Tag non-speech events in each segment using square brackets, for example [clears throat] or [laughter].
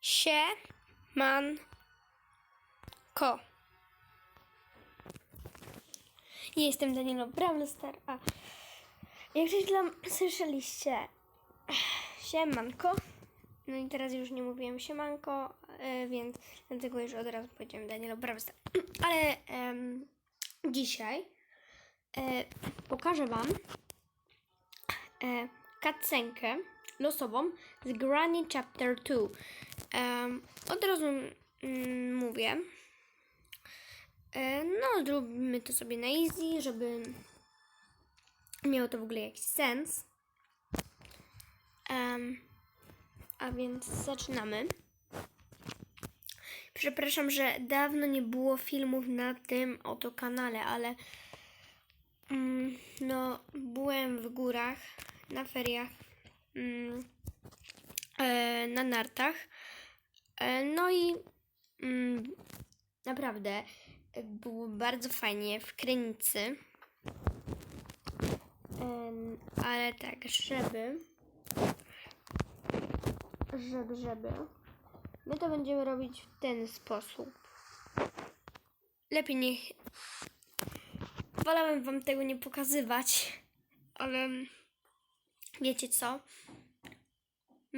Siemanko. Jestem Danielo Brawlstar, a jak coś dla słyszeliście, siemanko. No i teraz już nie mówiłem siemanko, e, więc dlatego już od razu powiedziałem Danielo Brawlstar. [clears throat] Ale dzisiaj e, pokażę Wam e, cutscenkę losową z Granny Chapter 2. Em, od razu mm, mówię. E, no, zróbmy to sobie na easy, żeby miało to w ogóle jakiś sens. Em, a więc zaczynamy. Przepraszam, że dawno nie było filmów na tym oto kanale, ale mm, no, byłem w górach na feriach mm, e, na nartach. E, no i mm, naprawdę było bardzo fajnie w Krynicy. Em, ale tak, żeby żeby, żeby my to będziemy robić w ten sposób. Lepiej niech wolałem wam tego nie pokazywać, ale wiecie co?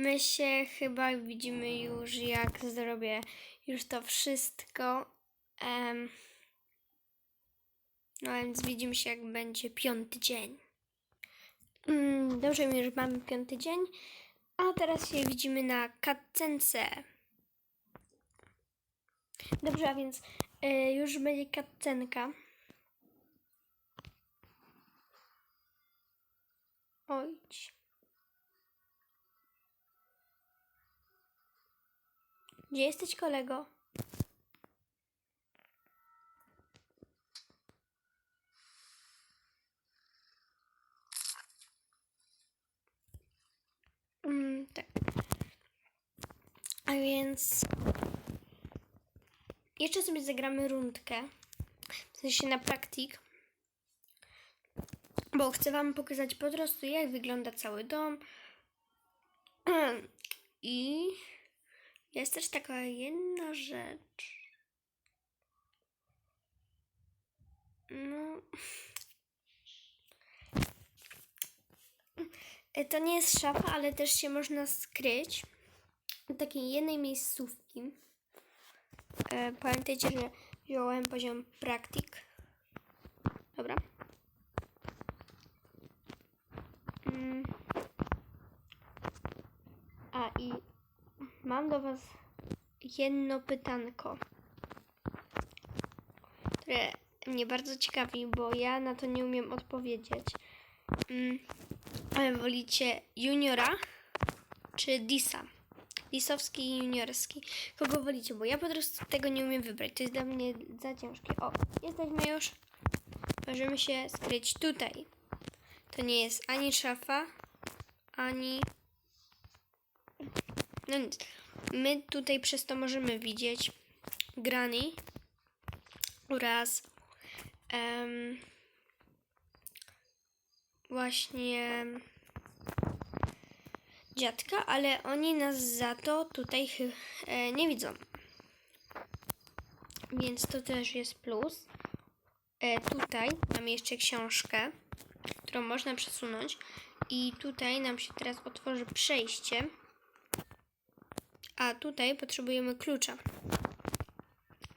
My się chyba widzimy już, jak zrobię już to wszystko. Em, no więc widzimy się, jak będzie piąty dzień. Mm, dobrze mi, że mamy piąty dzień. A teraz się widzimy na katcence. Dobrze, a więc y, już będzie katcenka. Ojć. Gdzie jesteś, kolego? Mm, tak. A więc jeszcze sobie zagramy rundkę. W sensie na praktik. Bo chcę wam pokazać po prostu jak wygląda cały dom. [clears throat] I jest też taka jedna rzecz. No. E, To nie jest szafa, ale też się można skryć do takiej jednej miejscówki. E, pamiętajcie, że wziąłem poziom praktik. Dobra. Mm. A i mam do Was jedno pytanko, które mnie bardzo ciekawi, bo ja na to nie umiem odpowiedzieć. Mm. Wolicie juniora czy disa? Disowski i juniorski. Kogo wolicie? Bo ja po prostu tego nie umiem wybrać. To jest dla mnie za ciężkie. O, jesteśmy już. Możemy się skryć tutaj. To nie jest ani szafa, ani... No nic. My tutaj przez to możemy widzieć Granny oraz właśnie dziadka, ale oni nas za to tutaj e, nie widzą. Więc to też jest plus. E, tutaj mamy jeszcze książkę, którą można przesunąć. I tutaj nam się teraz otworzy przejście. A tutaj potrzebujemy klucza,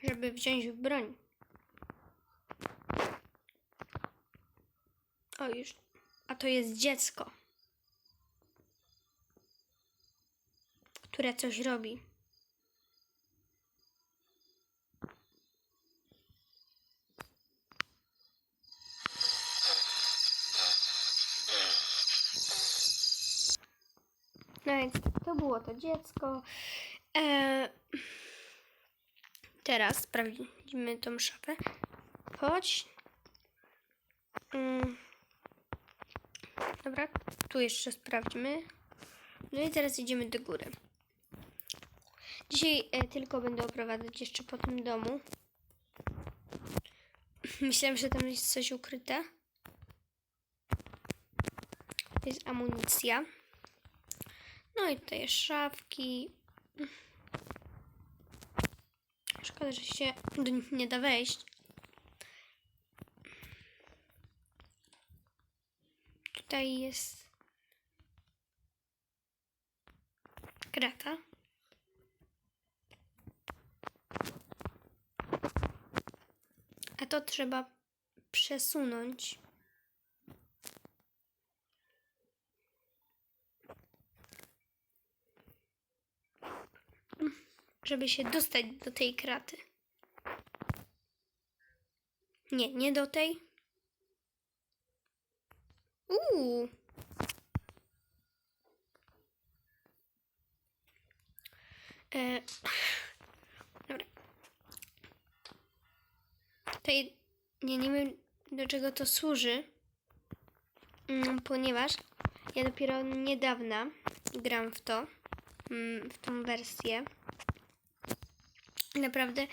żeby wziąć broń. O, już. A to jest dziecko, które coś robi. No więc to było to dziecko. E, teraz sprawdzimy tą szafę. Chodź. Mm. Dobra, tu jeszcze sprawdźmy. No i teraz idziemy do góry. Dzisiaj e, tylko będę oprowadzać jeszcze po tym domu. [laughs] Myślałem, że tam jest coś ukryte. Jest amunicja. No i tutaj szafki. Szkoda, że się do nich nie da wejść. Tutaj jest krata. A to trzeba przesunąć. Żeby się dostać do tej kraty. Nie, nie do tej. Uuu. E, dobra. Tutaj nie, nie wiem do czego to służy, mm, ponieważ ja dopiero niedawna gram w to, mm, w tą wersję. Naprawdę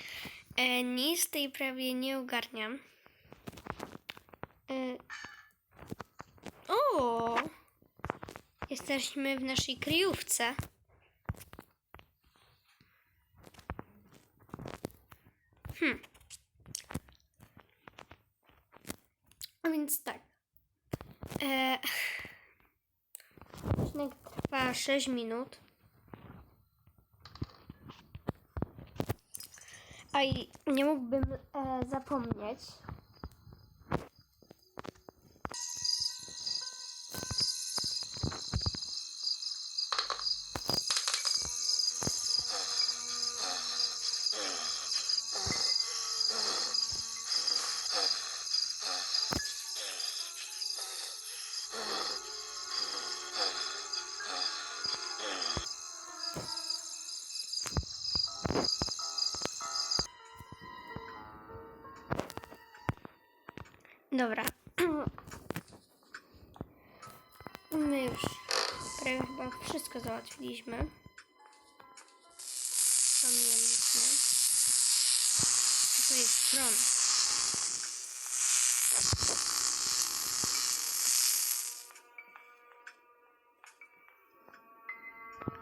e, nic tej prawie nie ogarniam. E, o! Jesteśmy w naszej kryjówce. Hmm. A więc tak. E, [sighs] trwa 6 minut. A i nie mógłbym e, zapomnieć. Dobra. [clears throat] My już prawie chyba wszystko załatwiliśmy. Co mieliśmy? To jest tron.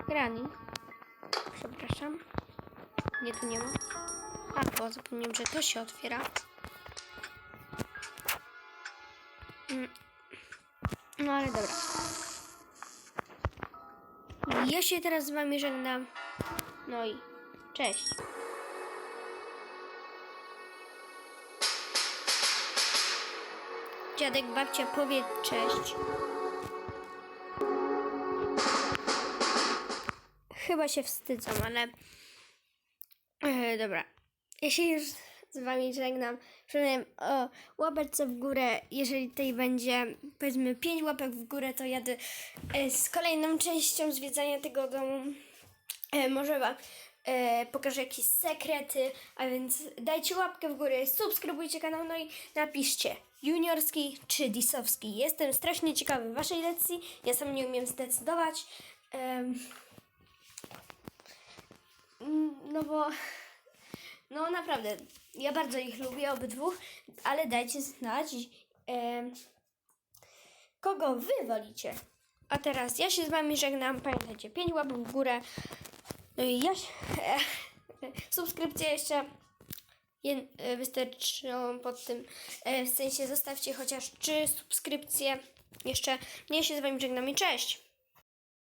Grani. Przepraszam. Nie, tu nie ma. A, bo zapomniałem, że to się otwiera. No ale dobra. Ja się teraz z wami żegnam. No i cześć. Dziadek, babcia, powiedz cześć. Chyba się wstydzą, ale... E, dobra. Ja się już z wami żegnam. Przypominam o łapeczce w górę. Jeżeli tutaj będzie powiedzmy 5 łapek w górę, to jadę e, z kolejną częścią zwiedzania tego domu. E, może wam e, pokażę jakieś sekrety, a więc dajcie łapkę w górę, subskrybujcie kanał, no i napiszcie juniorski czy disowski. Jestem strasznie ciekawy waszej lekcji. Ja sam nie umiem zdecydować. Mm, no bo no naprawdę, ja bardzo ich lubię, obydwu, ale dajcie znać, em, kogo wy wolicie. A teraz ja się z wami żegnam, pamiętajcie, 5 łapek w górę, no i ja e, [laughs] jeszcze e, wystarczą pod tym, e, w sensie zostawcie chociaż 3 subskrypcje jeszcze. Ja się z wami żegnam i cześć!